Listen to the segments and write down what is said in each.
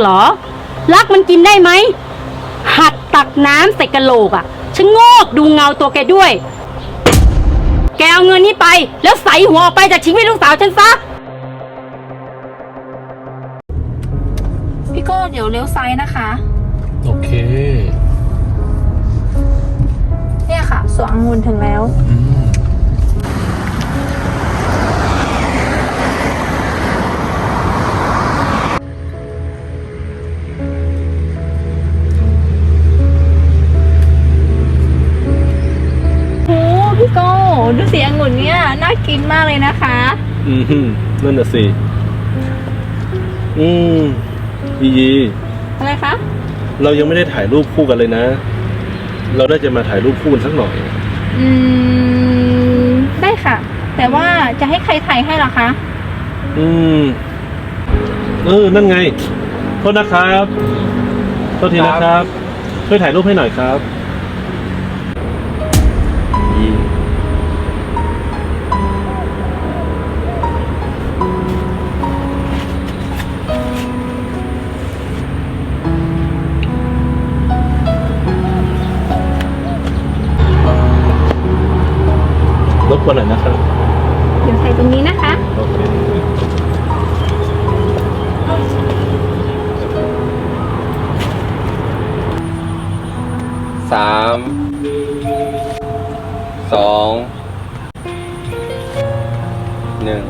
เหรอ รักมันกินได้ไหม หัดตักน้ำใส่กะโหลกอะ่ะชะโงกดูเงาตัวแกด้วย แกเอาเงินนี้ไป แล้วใส่หัวออกไปจากชีวิตลูกสาวฉันซะ พี่โก้เดี๋ยวเลี้ยวซ้ายนะคะ โอเค เนี่ยค่ะสวนองุ่นถึงแล้ว อื ดูสีองุ่นเนี่ยน่ากินมากเลยนะคะ อืมฮึนั่นน่ะสิ อืมยียีอะไรคะ เรายังไม่ได้ถ่ายรูปคู่กันเลยนะ เราได้จะมาถ่ายรูปคู่กันสักหน่อย อืม ได้ค่ะ แต่ว่าจะให้ใครถ่ายให้เหรอคะ อืม เออ นั่นไง โทษนะครับ โทษทีนะครับ ช่วยถ่ายรูปให้หน่อยครับ รบกวนหน่อยนะครับเดี๋ยวใส่ตรงนี้นะคะโอเคสามสองหนึ่ง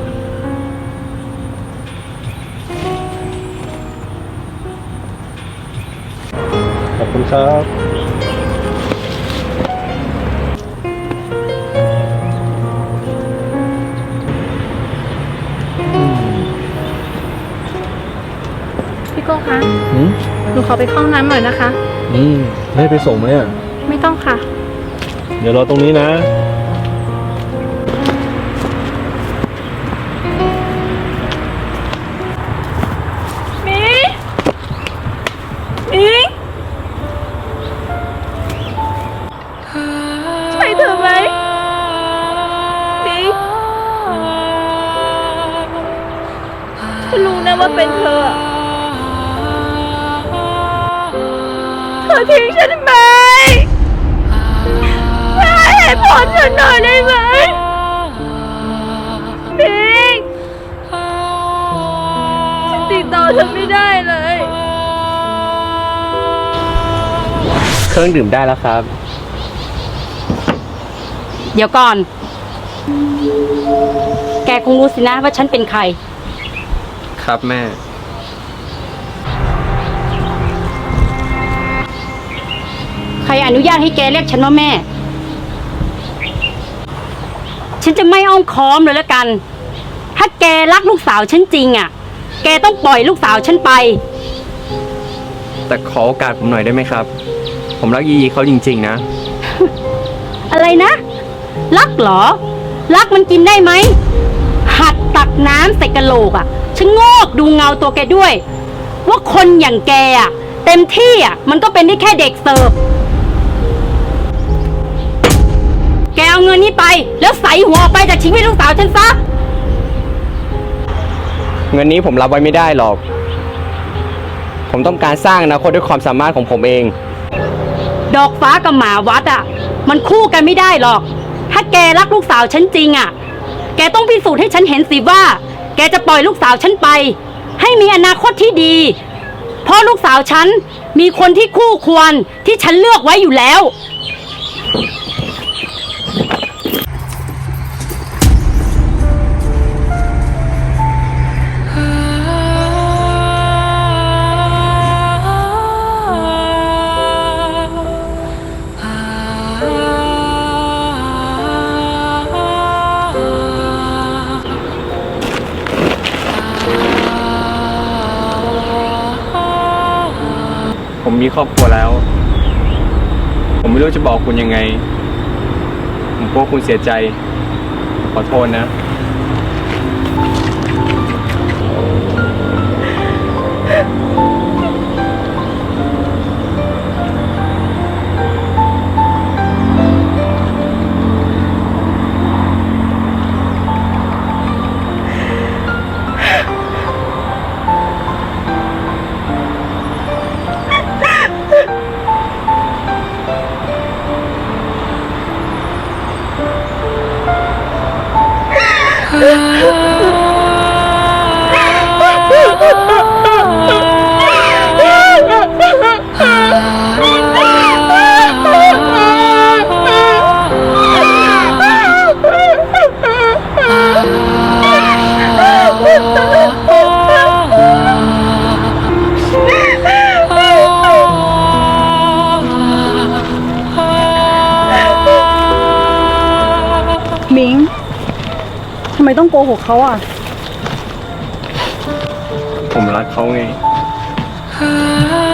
ขอบคุณครับ โก้คะอืมหนูขอไปเข้าห้องน้ำหน่อยนะคะ อืมให้ไปส่งไหมอะ ไม่ต้องค่ะ เดี๋ยวรอตรงนี้นะ มิงมิงใช่เธอไหมมิงฉันรู้นะว่าเป็นเธอเธ อทิ้งฉันไหมให้เหตุผลฉันหน่อยได้ไหมมิงฉันติดต่อเธอไม่ได้เลย เครื่องดื่มได้แล้วครับ เดี๋ยวก่อน แกคงรู้สินะว่าฉันเป็นใคร ครับแม่ ใครอนุญาตให้แกเรียกฉันว่าแม่ ฉันจะไม่อ้อมค้อมเลยละกัน ถ้าแกรักลูกสาวฉันจริงอะ แกต้องปล่อยลูกสาวฉันไป แต่ขอโอกาสผมหน่อยได้ไหมครับ ผมรักยียีเขาจริง ๆ นะ อะไรนะ รักเหรอ รักมันกินได้ไหม หัดตักน้ำใส่กะโหลกอะ่ะชะโงกดูเงาตัวแกด้วย ว่าคนอย่างแกอะ่ะเต็มที่อะมันก็เป็นได้แค่เด็กเสิร์ฟ แกเอาเงินนี้ไป แล้วใส่หัวออกไปจากชีวิตลูกสาวฉันซะ เงินนี้ผมรับไว้ไม่ได้หรอก ผมต้องการสร้างอนาคตด้วยความสามารถของผมเอง ดอกฟ้ากับหมาวัดอะ มันคู่กันไม่ได้หรอก ถ้าแกรักลูกสาวฉันจริงอะ แกต้องพิสูจน์ให้ฉันเห็นสิว่า แกจะปล่อยลูกสาวฉันไป ให้มีอนาคตที่ดี เพราะลูกสาวฉันมีคนที่คู่ควรที่ฉันเลือกไว้อยู่แล้ว ผมมีครอบครัวแล้ว ผมไม่รู้จะบอกคุณยังไง ผมกลัวคุณเสียใจ ขอโทษนะ Ah! ต้องโกหกเขาอะ ผมรักเขาไง ah